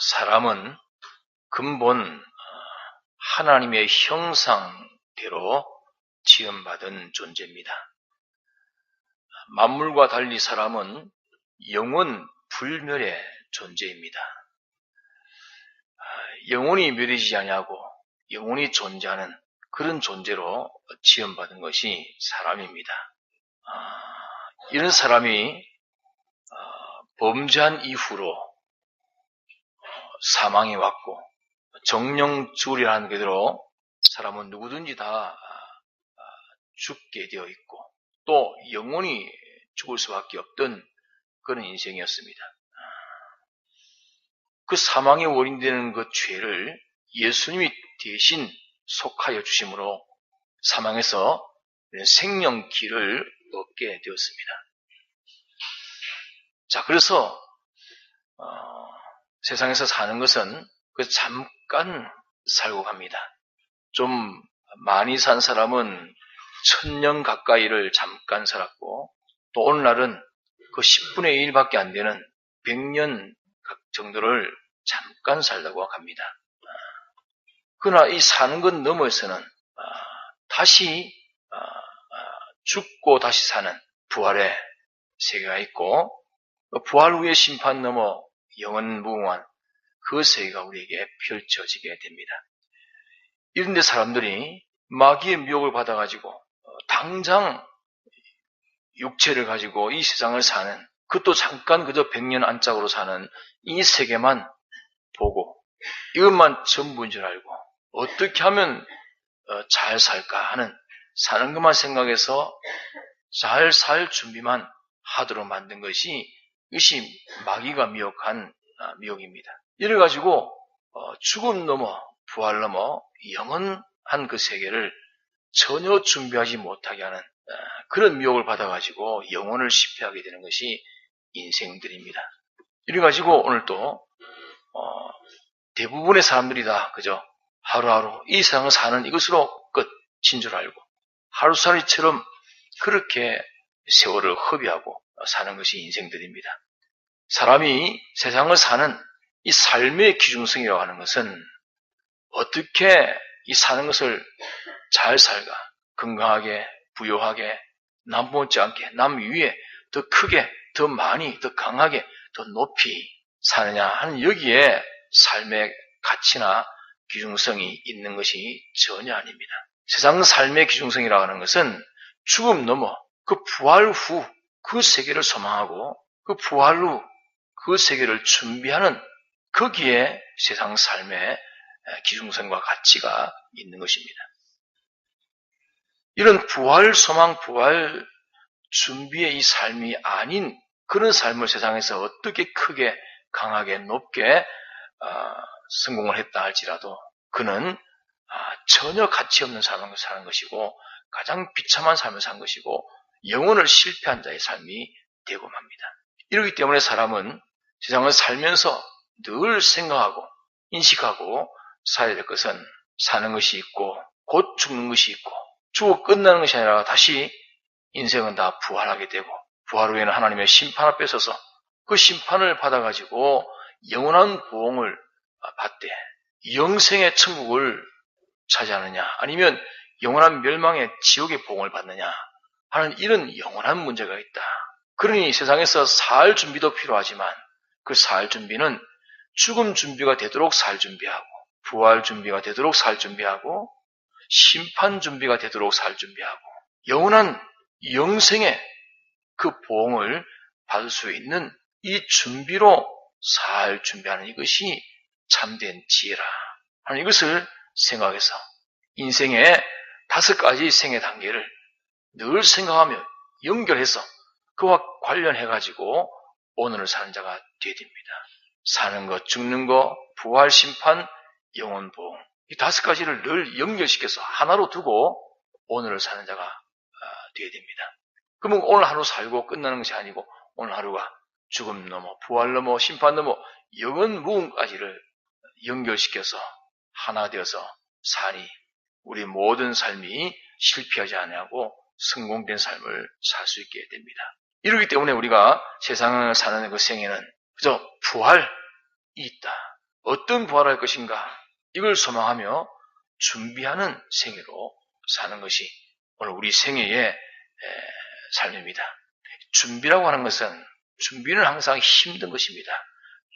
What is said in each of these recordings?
사람은 근본 어, 하나님의 형상대로 지음받은 존재입니다. 만물과 달리 사람은 영원 불멸의 존재입니다. 아, 영원히 멸해지지 아니하고 영원히 존재하는 그런 존재로 지음받은 것이 사람입니다. 아, 이런 사람이 어, 범죄한 이후로 어, 사망이 왔고 정령 죽으리라는 그대로 사람은 누구든지 다 아, 죽게 되어 있고 또 영원히 죽을 수밖에 없던 그런 인생이었습니다. 그 사망의 원인 되는 그 죄를 예수님이 대신 속하여 주심으로 사망에서 생명 길을 얻게 되었습니다. 자, 그래서 어, 세상에서 사는 것은 그 잠깐 살고 갑니다. 좀 많이 산 사람은 천년 가까이를 잠깐 살았고 또 오늘날은 그 10분의 1밖에 안 되는 100년 정도를 잠깐 살다고 합니다. 그러나 이 사는 것 너머에서는 아, 다시 아, 죽고 다시 사는 부활의 세계가 있고 그 부활 후의 심판 넘어 영원 무궁한 그 세계가 우리에게 펼쳐지게 됩니다. 이런데 사람들이 마귀의 미혹을 받아가지고 어, 당장 육체를 가지고 이 세상을 사는 그것도 잠깐 그저 백년 안짝으로 사는 이 세계만 보고 이것만 전부인 줄 알고 어떻게 하면 어, 잘 살까 하는 사는 것만 생각해서 잘 살 준비만 하도록 만든 것이 이것이 마귀가 미혹한 아, 미혹입니다. 이래 가지고 어, 죽음 넘어 부활 넘어 영원한 그 세계를 전혀 준비하지 못하게 하는 아, 그런 미혹을 받아가지고 영혼을 실패하게 되는 것이 인생들입니다. 이래 가지고 오늘 또 어, 대부분의 사람들이 다 그저 하루하루 이 세상을 사는 이것으로 끝인 줄 알고 하루살이처럼 그렇게 세월을 허비하고 사는 것이 인생들입니다. 사람이 세상을 사는 이 삶의 기중성이라고 하는 것은 어떻게 이 사는 것을 잘 살까? 건강하게, 부유하게, 남 못지 않게, 남 위에 더 크게, 더 많이, 더 강하게, 더 높이 사느냐 하는 여기에 삶의 가치나 기중성이 있는 것이 전혀 아닙니다. 세상 삶의 기중성이라고 하는 것은 죽음 넘어 그 부활 후 그 세계를 소망하고 그 부활 후 그 세계를 준비하는 거기에 세상 삶의 기중성과 가치가 있는 것입니다. 이런 부활 소망, 부활 준비의 이 삶이 아닌 그런 삶을 세상에서 어떻게 크게 강하게 높게 어, 성공을 했다 할지라도 그는 아, 전혀 가치 없는 삶을 사는 것이고 가장 비참한 삶을 산 것이고 영혼을 실패한 자의 삶이 되고 맙니다. 이러기 때문에 사람은 세상을 살면서 늘 생각하고 인식하고 살아야 될 것은 사는 것이 있고 곧 죽는 것이 있고 죽어 끝나는 것이 아니라 다시 인생은 다 부활하게 되고 부활 후에는 하나님의 심판 앞에 서서 그 심판을 받아가지고 영원한 보응을 받되 영생의 천국을 차지하느냐 아니면 영원한 멸망의 지옥의 보응을 받느냐 하는 이런 영원한 문제가 있다. 그러니 세상에서 살 준비도 필요하지만 그 살 준비는 죽음 준비가 되도록 살 준비하고 부활 준비가 되도록 살 준비하고 심판 준비가 되도록 살 준비하고 영원한 영생의 그 보응을 받을 수 있는 이 준비로 살 준비하는 이것이 참된 지혜라 하는 이것을 생각해서 인생의 다섯 가지 생의 단계를 늘 생각하며 연결해서 그와 관련해 가지고 오늘을 사는 자가 되어야 됩니다. 사는 것, 죽는 것, 부활, 심판, 영원 보험 이 다섯 가지를 늘 연결시켜서 하나로 두고 오늘을 사는 자가 아, 되어야 됩니다. 그러면 오늘 하루 살고 끝나는 것이 아니고 오늘 하루가 죽음 넘어 부활 넘어 심판 넘어 영원 무음까지를 연결시켜서 하나 되어서 사니 우리 모든 삶이 실패하지 아니하고 성공된 삶을 살 수 있게 됩니다. 이러기 때문에 우리가 세상을 사는 그 생에는 그저 부활이 있다. 어떤 부활할 것인가 이걸 소망하며 준비하는 생애로 사는 것이 오늘 우리 생애의 에, 삶입니다. 준비라고 하는 것은 준비는 항상 힘든 것입니다.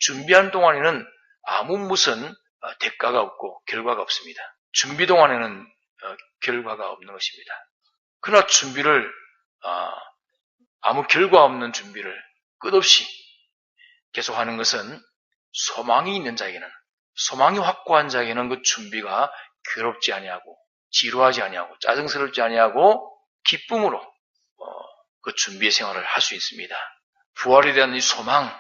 준비하는 동안에는 아무 무슨 어, 대가가 없고 결과가 없습니다. 준비 동안에는 어, 결과가 없는 것입니다. 그러나 준비를 어, 아무 결과 없는 준비를 끝없이 계속하는 것은 소망이 있는 자에게는 소망이 확고한 자에게는 그 준비가 괴롭지 아니하고 지루하지 아니하고 짜증스럽지 아니하고 기쁨으로 어, 그 준비의 생활을 할 수 있습니다. 부활에 대한 이 소망,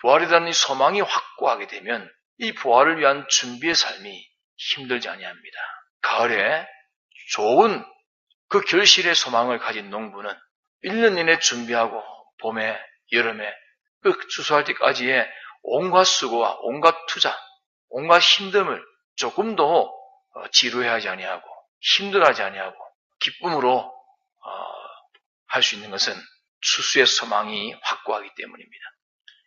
부활에 대한 이 소망이 확고하게 되면 이 부활을 위한 준비의 삶이 힘들지 아니합니다. 가을에 좋은 그 결실의 소망을 가진 농부는 1년 내내 준비하고 봄에 여름에 그 추수할 때까지의 온갖 수고와 온갖 투자, 온갖 힘듦을 조금도 어, 지루해하지 아니하고 힘들어하지 아니하고 기쁨으로 할 수 있는 것은 추수의 소망이 확고하기 때문입니다.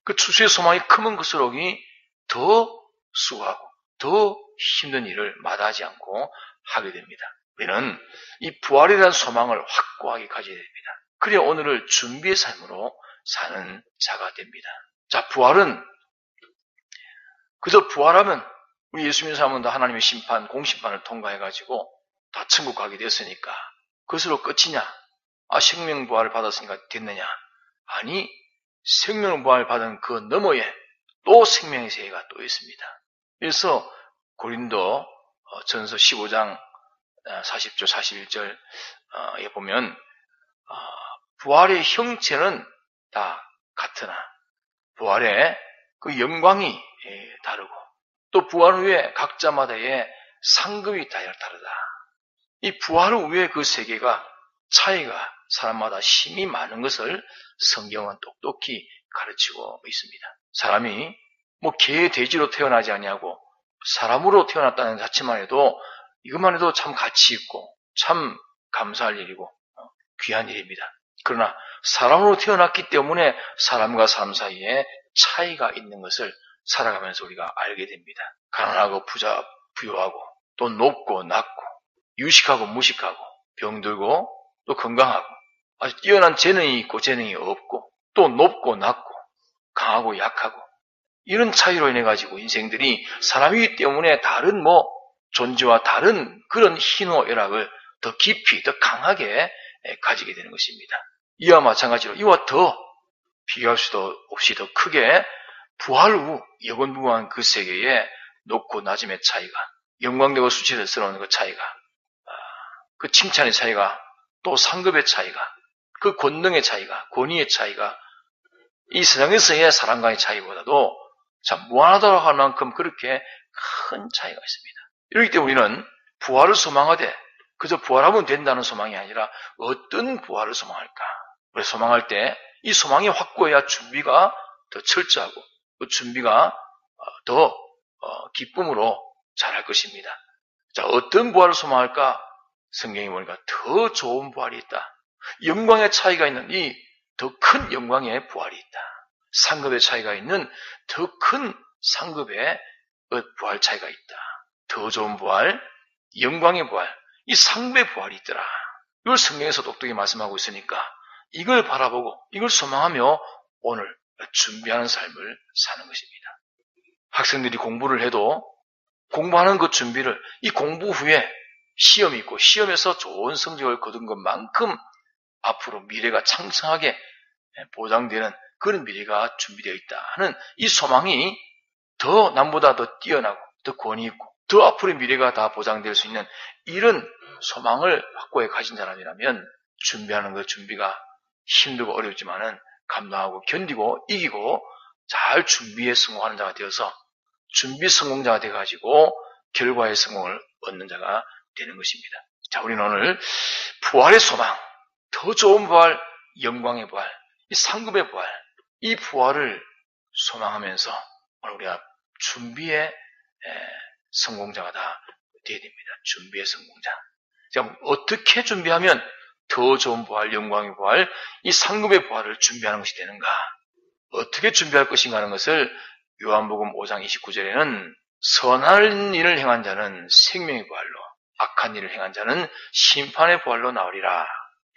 그 추수의 소망이 크면 클수록이 더 수고하고 더 힘든 일을 마다하지 않고 하게 됩니다. 우리는 이 부활에 대한 소망을 확고하게 가져야 됩니다. 그래야 오늘을 준비의 삶으로 사는 자가 됩니다. 자, 부활은 그저 부활하면 우리 예수 믿는 사람은 다 하나님의 심판, 공심판을 통과해가지고 다 천국 가게 됐으니까 그것으로 끝이냐? 아, 생명 부활을 받았으니까 됐느냐? 아니, 생명 부활을 받은 그 너머에 또 생명의 세계가 또 있습니다. 그래서 고린도 어, 전서 15장 40절, 41절에 보면 어, 부활의 형체는 다 같으나 부활의 그 영광이 예, 다르고 또 부활 후에 각자마다의 상급이 다 다르다. 이 부활 후에 그 세계가 차이가 사람마다 힘이 많은 것을 성경은 똑똑히 가르치고 있습니다. 사람이 뭐 개, 돼지로 태어나지 아니하고 사람으로 태어났다는 자체만 해도 이것만 해도 참 가치 있고 참 감사할 일이고 어, 귀한 일입니다. 그러나 사람으로 태어났기 때문에 사람과 사람 사이에 차이가 있는 것을 살아가면서 우리가 알게 됩니다. 가난하고 부자, 부유하고 또 높고 낮고 유식하고 무식하고 병들고 또 건강하고 아주 뛰어난 재능이 있고 재능이 없고 또 높고 낮고 강하고 약하고 이런 차이로 인해 가지고 인생들이 사람이기 때문에 다른 뭐 존재와 다른 그런 희노애락을 더 깊이 더 강하게 가지게 되는 것입니다. 이와 마찬가지로 이와 더 비교할 수도 없이 더 크게 부활 후 영원무한 그 세계에 높고 낮음의 차이가 영광되고 수치스러운 그 차이가 아, 그 칭찬의 차이가 또 상급의 차이가 그 권능의 차이가 권위의 차이가 이 세상에서의 사람과의 차이보다도 참 무한하다고 할 만큼 그렇게 큰 차이가 있습니다. 이렇기 때문에 우리는 부활을 소망하되 그저 부활하면 된다는 소망이 아니라 어떤 부활을 소망할까? 우리 소망할 때 이 소망이 확고해야 준비가 더 철저하고 그 준비가 어, 더 어, 기쁨으로 잘할 것입니다. 자, 어떤 부활을 소망할까? 성경이 보니까 더 좋은 부활이 있다. 영광의 차이가 있는 이 더 큰 영광의 부활이 있다. 상급의 차이가 있는 더 큰 상급의 그 부활 차이가 있다. 더 좋은 부활, 영광의 부활, 이 상배 부활이 있더라. 이걸 성경에서 똑똑히 말씀하고 있으니까 이걸 바라보고 이걸 소망하며 오늘 준비하는 삶을 사는 것입니다. 학생들이 공부를 해도 공부하는 그 준비를 이 공부 후에 시험이 있고 시험에서 좋은 성적을 거둔 것만큼 앞으로 미래가 창창하게 보장되는 그런 미래가 준비되어 있다 하는 이 소망이 더 남보다 더 뛰어나고 더 권위 있고 더 앞으로의 미래가 다 보장될 수 있는 이런 소망을 확고히 가진 사람이라면 준비하는 그 준비가 힘들고 어렵지만은 감당하고 견디고 이기고 잘 준비에 성공하는 자가 되어서 준비 성공자가 돼가지고 결과의 성공을 얻는 자가 되는 것입니다. 자, 우리는 오늘 부활의 소망, 더 좋은 부활, 영광의 부활, 이 상급의 부활, 이 부활을 소망하면서 오늘 우리가 준비의 성공자가 다 되어야 됩니다. 준비의 성공자. 자, 어떻게 준비하면 더 좋은 부활, 영광의 부활, 이 상급의 부활을 준비하는 것이 되는가? 어떻게 준비할 것인가 하는 것을 요한복음 5장 29절에는 선한 일을 행한 자는 생명의 부활로, 악한 일을 행한 자는 심판의 부활로 나오리라.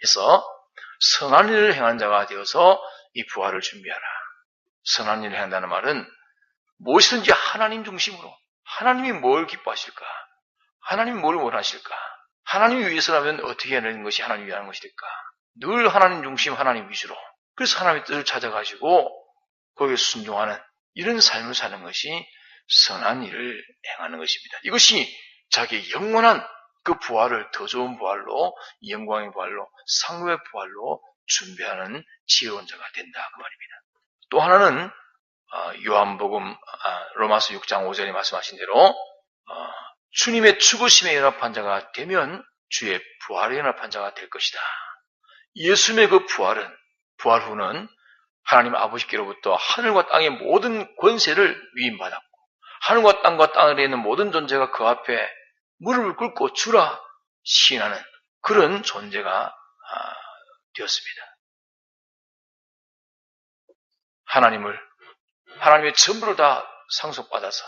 해서 선한 일을 행한 자가 되어서 이 부활을 준비하라. 선한 일을 행한다는 말은 무엇이든지 하나님 중심으로 하나님이 뭘 기뻐하실까? 하나님이 뭘 원하실까? 하나님이 위해서라면 어떻게 하는 것이 하나님 위한 것이 될까? 늘 하나님 중심, 하나님 위주로. 그래서 하나님의 뜻을 찾아가지고 거기에 순종하는 이런 삶을 사는 것이 선한 일을 행하는 것입니다. 이것이 자기의 영원한 그 부활을 더 좋은 부활로, 영광의 부활로, 상급의 부활로 준비하는 지혜로운 자가 된다. 그 말입니다. 또 하나는 어, 요한복음 아, 로마서 6장 5절에 말씀하신 대로 어, 주님의 죽으심에 연합한 자가 되면 주의 부활에 연합한 자가 될 것이다. 예수님의 그 부활은 부활 후는 하나님 아버지께로부터 하늘과 땅의 모든 권세를 위임받았고 하늘과 땅과 땅에 있는 모든 존재가 그 앞에 무릎을 꿇고 주라 시인하는 그런 존재가 아, 되었습니다. 하나님을 하나님의 전부를 다 상속받아서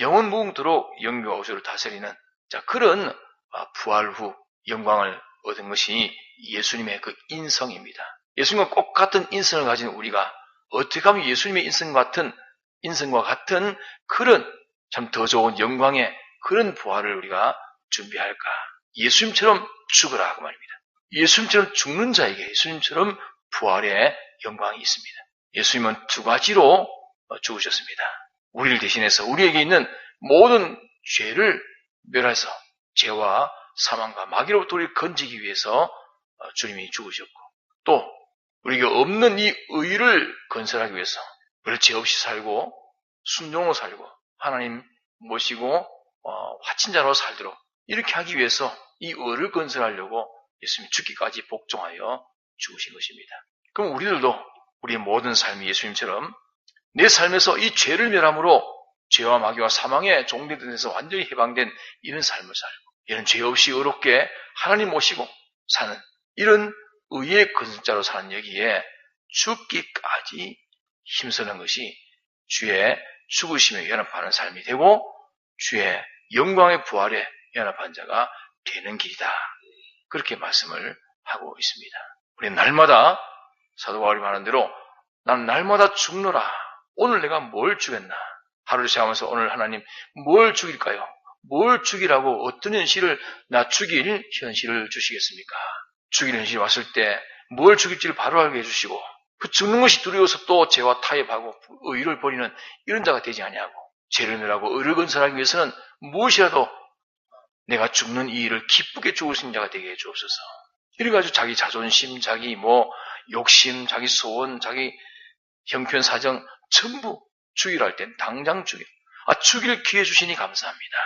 영원 무궁토록 영과 우주를 다스리는 자 그런 아, 부활 후 영광을 얻은 것이 예수님의 그 인성입니다. 예수님과 꼭 같은 인성을 가진 우리가 어떻게 하면 예수님의 인성 같은 인성과 같은 그런 참 더 좋은 영광의 그런 부활을 우리가 준비할까? 예수님처럼 죽으라 그 말입니다. 예수님처럼 죽는 자에게 예수님처럼 부활의 영광이 있습니다. 예수님은 두 가지로 죽으셨습니다. 우리를 대신해서 우리에게 있는 모든 죄를 멸해서 죄와 사망과 마귀로부터 우리를 건지기 위해서 주님이 죽으셨고 또 우리가 없는 이 의를 건설하기 위해서 우리를 죄 없이 살고 순종으로 살고 하나님 모시고 어, 화친자로 살도록 이렇게 하기 위해서 이 의를 건설하려고 예수님이 죽기까지 복종하여 죽으신 것입니다. 그럼 우리들도 우리의 모든 삶이 예수님처럼 내 삶에서 이 죄를 멸함으로 죄와 마귀와 사망의 데서 완전히 해방된 이런 삶을 살고 이런 죄 없이 의롭게 하나님 모시고 사는 이런 의의 근자로 사는 여기에 죽기까지 힘쓰는 것이 주의 죽으심에 연합하는 삶이 되고 주의 영광의 부활에 연합한 자가 되는 길이다. 그렇게 말씀을 하고 있습니다. 우리 날마다 사도 바울이 말하는 대로 난 날마다 죽노라. 오늘 내가 뭘 주겠나? 하루를 시작하면서 오늘 하나님 뭘 죽일까요? 뭘 죽이라고 어떤 현실을 나 죽일 현실을 주시겠습니까? 죽일 현실이 왔을 때 뭘 죽일지를 바로 알게 해주시고 그 죽는 것이 두려워서 또 죄와 타협하고 의를 버리는 이런 자가 되지 아니하고 죄를 멸하고 의를 건설하기 위해서는 무엇이라도 내가 죽는 이 일을 기쁘게 죽을 수 있는 자가 되게 해주옵소서. 이래가지고 자기 자존심, 자기 뭐 욕심, 자기 소원, 자기 형편 사정 전부 죽이라 할땐 당장 죽여. 아, 죽일 기회 주시니 감사합니다.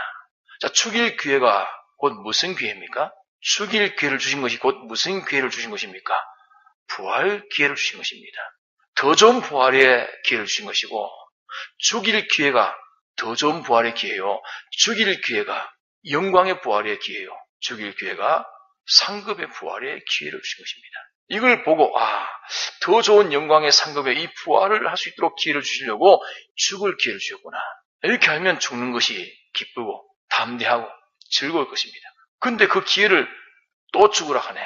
자, 죽일 기회가 곧 무슨 기회입니까? 죽일 기회를 주신 것이 곧 무슨 기회를 주신 것입니까? 부활 기회를 주신 것입니다. 더 좋은 부활의 기회를 주신 것이고, 죽일 기회가 더 좋은 부활의 기회요. 죽일 기회가 영광의 부활의 기회요. 죽일 기회가 상급의 부활의 기회를 주신 것입니다. 이걸 보고, 아, 더 좋은 영광의 상급의 이 부활을 할 수 있도록 기회를 주시려고 죽을 기회를 주셨구나. 이렇게 하면 죽는 것이 기쁘고, 담대하고, 즐거울 것입니다. 근데 그 기회를 또 죽으라 하네.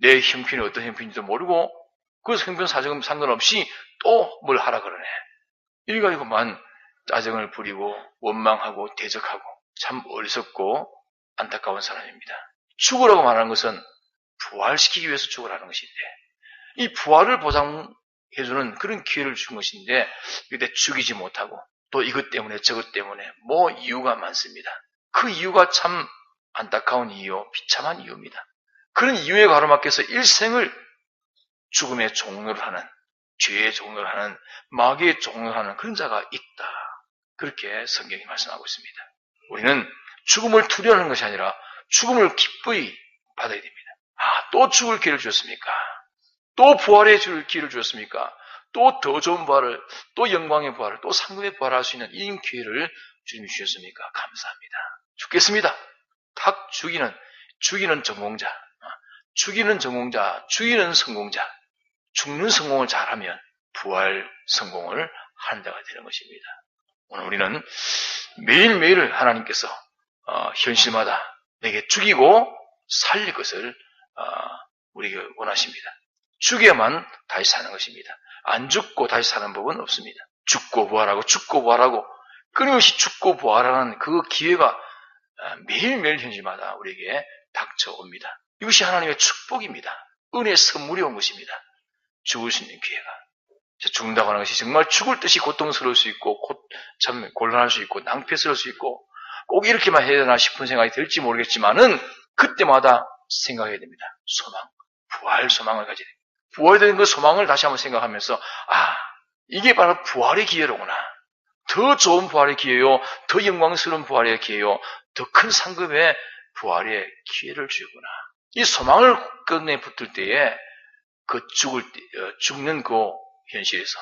내 형편이 어떤 형편인지도 모르고 그 형편 사정은 상관없이 또 뭘 하라 그러네. 이래 가지고만 짜증을 부리고 원망하고 대적하고 참 어리석고 안타까운 사람입니다. 죽으라고 말하는 것은 부활시키기 위해서 죽으라는 것인데 이 부활을 보장해주는 그런 기회를 준 것인데 그때 죽이지 못하고 또 이것 때문에 저것 때문에 뭐 이유가 많습니다. 그 이유가 참 안타까운 이유, 비참한 이유입니다. 그런 이유에 가로막혀서 일생을 죽음의 종로를 하는, 죄의 종로를 하는, 마귀의 종로를 하는 그런 자가 있다. 그렇게 성경이 말씀하고 있습니다. 우리는 죽음을 두려워하는 것이 아니라 죽음을 기쁘이 받아야 됩니다. 아, 또 죽을 기회를 주셨습니까? 또 부활의 줄 기회를 주셨습니까? 또 더 좋은 부활을, 또 영광의 부활을, 또 상급의 부활을 할수 있는 이 기회를 주님이 주셨습니까? 감사합니다. 죽겠습니다. 탁 죽이는, 죽이는 전공자, 죽이는 전공자, 죽이는 성공자, 죽는 성공을 잘하면 부활 성공을 하는 자가 되는 것입니다. 오늘 우리는 매일매일 하나님께서 어, 현실마다 내게 죽이고 살릴 것을 어, 우리에게 원하십니다. 죽여야만 다시 사는 것입니다. 안 죽고 다시 사는 법은 없습니다. 죽고 부활하고 죽고 부활하고 끊임없이 죽고 부활하는 그 기회가 어, 매일매일 현실마다 우리에게 닥쳐옵니다. 이것이 하나님의 축복입니다. 은혜의 선물이 온 것입니다. 죽을 수 있는 기회가. 죽는다고 하는 것이 정말 죽을 듯이 고통스러울 수 있고, 고, 참 곤란할 수 있고, 낭패스러울 수 있고, 꼭 이렇게만 해야 되나 싶은 생각이 들지 모르겠지만은, 그때마다 생각해야 됩니다. 소망. 부활 소망을 가지야 됩니다. 부활된 그 소망을 다시 한번 생각하면서, 아, 이게 바로 부활의 기회로구나. 더 좋은 부활의 기회요. 더 영광스러운 부활의 기회요. 더 큰 상급의 부활의 기회를 주구나. 이 소망을 끝내 붙을 때에 그 죽을 때, 어, 죽는 그 현실에서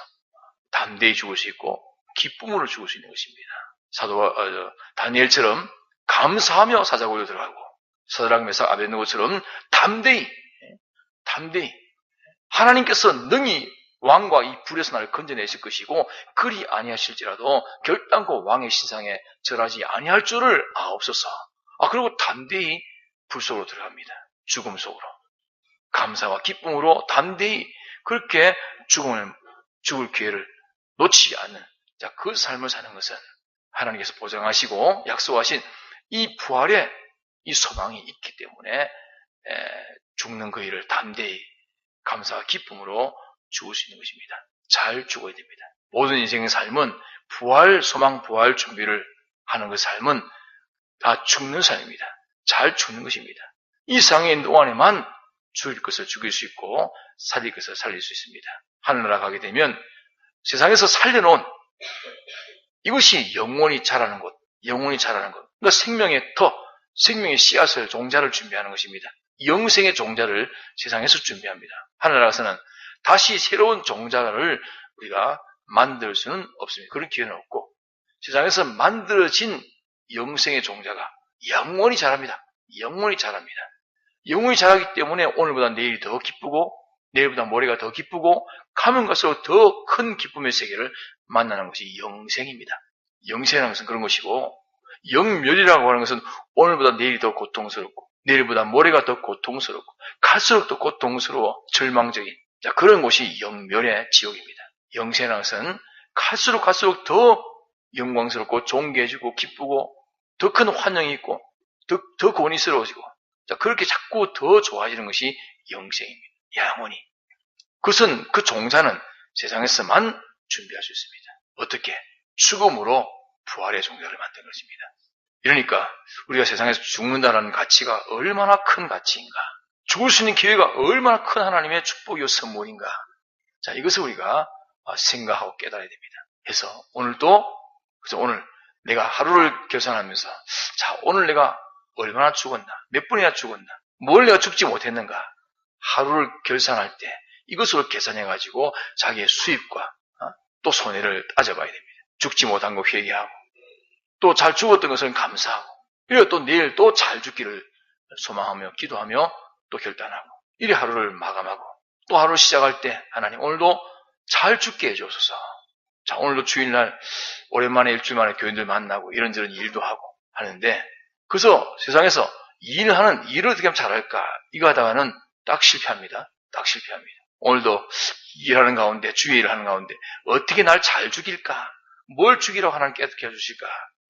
담대히 죽을 수 있고 기쁨으로 죽을 수 있는 것입니다. 사도 어, 다니엘처럼 감사하며 사자고에 들어가고 서드락 메사 아벤노고처럼 담대히 예, 담대히 하나님께서 능히 왕과 이 불에서 나를 건져내실 것이고 그리 아니하실지라도 결단코 왕의 신상에 절하지 아니할 줄을 아옵소서. 아 그리고 담대히 불 속으로 들어갑니다. 죽음 속으로 감사와 기쁨으로 담대히 그렇게 죽음을 죽을 기회를 놓치지 않는 자, 그 삶을 사는 것은 하나님께서 보장하시고 약속하신 이 부활의 이 소망이 있기 때문에 에, 죽는 그 일을 담대히 감사와 기쁨으로 죽을 수 있는 것입니다. 잘 죽어야 됩니다. 모든 인생의 삶은 부활 소망 부활 준비를 하는 그 삶은 다 죽는 삶입니다. 잘 죽는 것입니다. 이 상의 동안에만 죽일 것을 죽일 수 있고 살릴 것을 살릴 수 있습니다. 하늘나라 가게 되면 세상에서 살려놓은 이것이 영원히 자라는 곳, 영원히 자라는 것. 그러니까 생명의 터, 생명의 씨앗을 종자를 준비하는 것입니다. 영생의 종자를 세상에서 준비합니다. 하늘나라에서는 다시 새로운 종자를 우리가 만들 수는 없습니다. 그런 기회는 없고 세상에서 만들어진 영생의 종자가 영원히 자랍니다. 영원히 자랍니다. 영원히 자라기 때문에 오늘보다 내일이 더 기쁘고 내일보다 모레가 더 기쁘고 가면 갈수록 더 큰 기쁨의 세계를 만나는 것이 영생입니다. 영생이라는 것은 그런 것이고 영멸이라고 하는 것은 오늘보다 내일이 더 고통스럽고 내일보다 모레가 더 고통스럽고 갈수록 더 고통스러워 절망적인 자, 그런 곳이 영멸의 지옥입니다. 영생이라는 것은 갈수록 갈수록 더 영광스럽고 존귀해지고 기쁘고 더 큰 환영이 있고 더, 더 권위스러워지고 자, 그렇게 자꾸 더 좋아지는 것이 영생입니다. 영원히. 그것은 그 종자는 세상에서만 준비할 수 있습니다. 어떻게? 죽음으로 부활의 종자를 만든 것입니다. 이러니까 우리가 세상에서 죽는다는 가치가 얼마나 큰 가치인가. 죽을 수 있는 기회가 얼마나 큰 하나님의 축복이요 선물인가. 자, 이것을 우리가 생각하고 깨달아야 됩니다. 그래서 오늘도 그래서 오늘 내가 하루를 계산하면서 자, 오늘 내가 얼마나 죽었나? 몇 분이나 죽었나? 뭘 내가 죽지 못했는가? 하루를 결산할 때 이것으로 계산해 가지고 자기의 수입과 어? 또 손해를 따져봐야 됩니다. 죽지 못한 거 회개하고 또 잘 죽었던 것은 감사하고 그리고 또 내일 또 잘 죽기를 소망하며 기도하며 또 결단하고 이리 하루를 마감하고 또 하루 시작할 때 하나님 오늘도 잘 죽게 해주옵소서. 자 오늘도 주일날 오랜만에 일주일 만에 교인들 만나고 이런저런 일도 하고 하는데 그래서 세상에서 일하는 일을 어떻게 하면 잘할까 이거 하다가는 딱 실패합니다. 딱 실패합니다. 오늘도 일하는 가운데 주의 일을 하는 가운데 어떻게 날 잘 죽일까? 뭘 죽이라고 하나님 깨닫게 해주실까?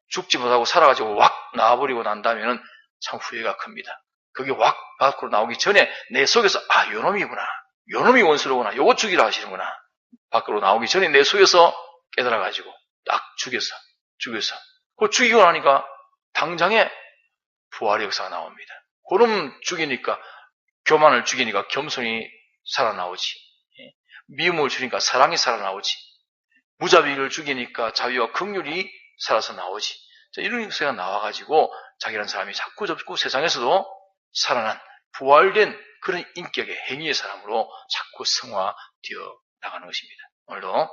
죽지 못하고 살아가지고 왁 나와버리고 난다면 참 후회가 큽니다. 그게 왁 밖으로 나오기 전에 내 속에서 아 요놈이구나. 요놈이 원수로구나. 요거 죽이라 하시는구나. 밖으로 나오기 전에 내 속에서 깨달아가지고 딱 죽여서 죽여서 그 죽이고 나니까 당장에 부활의 역사가 나옵니다. 그럼 죽이니까 교만을 죽이니까 겸손이 살아나오지. 예. 미움을 주니까 사랑이 살아나오지. 무자비를 죽이니까 자비와 긍휼이 살아서 나오지. 이런 역사가 나와가지고 자기라는 사람이 자꾸 접고 세상에서도 살아난 부활된 그런 인격의 행위의 사람으로 자꾸 성화되어 나가는 것입니다. 오늘도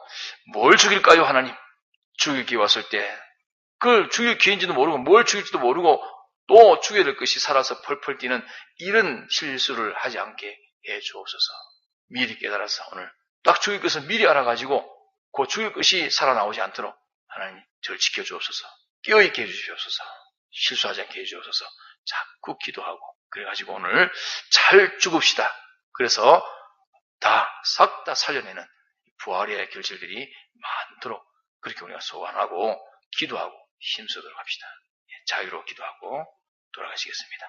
뭘 죽일까요, 하나님? 죽일 기회 왔을 때 그걸 죽일 기회인지도 모르고 뭘 죽일지도 모르고 또 죽여야 될 것이 살아서 펄펄 뛰는 이런 실수를 하지 않게 해 주옵소서. 미리 깨달아서 오늘 딱 죽일 것을 미리 알아가지고 곧 죽을 것이 살아나오지 않도록 하나님 저를 지켜주옵소서. 깨어있게 해주시옵소서. 실수하지 않게 해주옵소서. 자꾸 기도하고 그래가지고 오늘 잘 죽읍시다. 그래서 다 싹 다 살려내는 부활의 결실들이 많도록 그렇게 우리가 소원하고 기도하고 힘쓰도록 합시다. 예, 자유로 기도하고 돌아가시겠습니다.